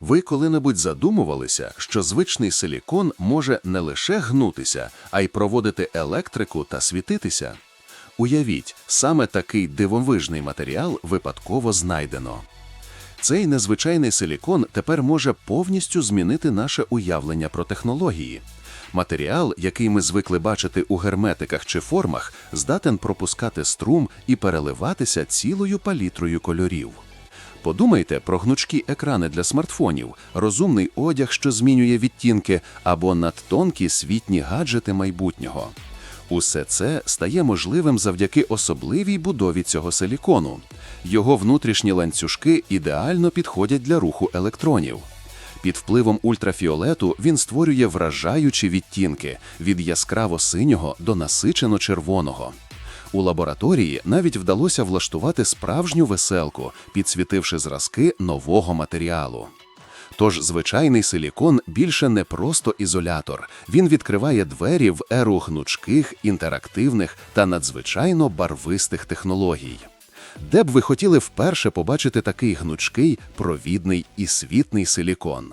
Ви коли-небудь задумувалися, що звичний силікон може не лише гнутися, а й проводити електрику та світитися? Уявіть, саме такий дивовижний матеріал випадково знайдено. Цей незвичайний силікон тепер може повністю змінити наше уявлення про технології. Матеріал, який ми звикли бачити у герметиках чи формах, здатен пропускати струм і переливатися цілою палітрою кольорів. Подумайте про гнучкі екрани для смартфонів, розумний одяг, що змінює відтінки, або надтонкі світні гаджети майбутнього. Усе це стає можливим завдяки особливій будові цього силікону. Його внутрішні ланцюжки ідеально підходять для руху електронів. Під впливом ультрафіолету він створює вражаючі відтінки від яскраво синього до насичено червоного. У лабораторії навіть вдалося влаштувати справжню веселку, підсвітивши зразки нового матеріалу. Тож звичайний силікон більше не просто ізолятор. Він відкриває двері в еру гнучких, інтерактивних та надзвичайно барвистих технологій. Де б ви хотіли вперше побачити такий гнучкий, провідний і світний силікон?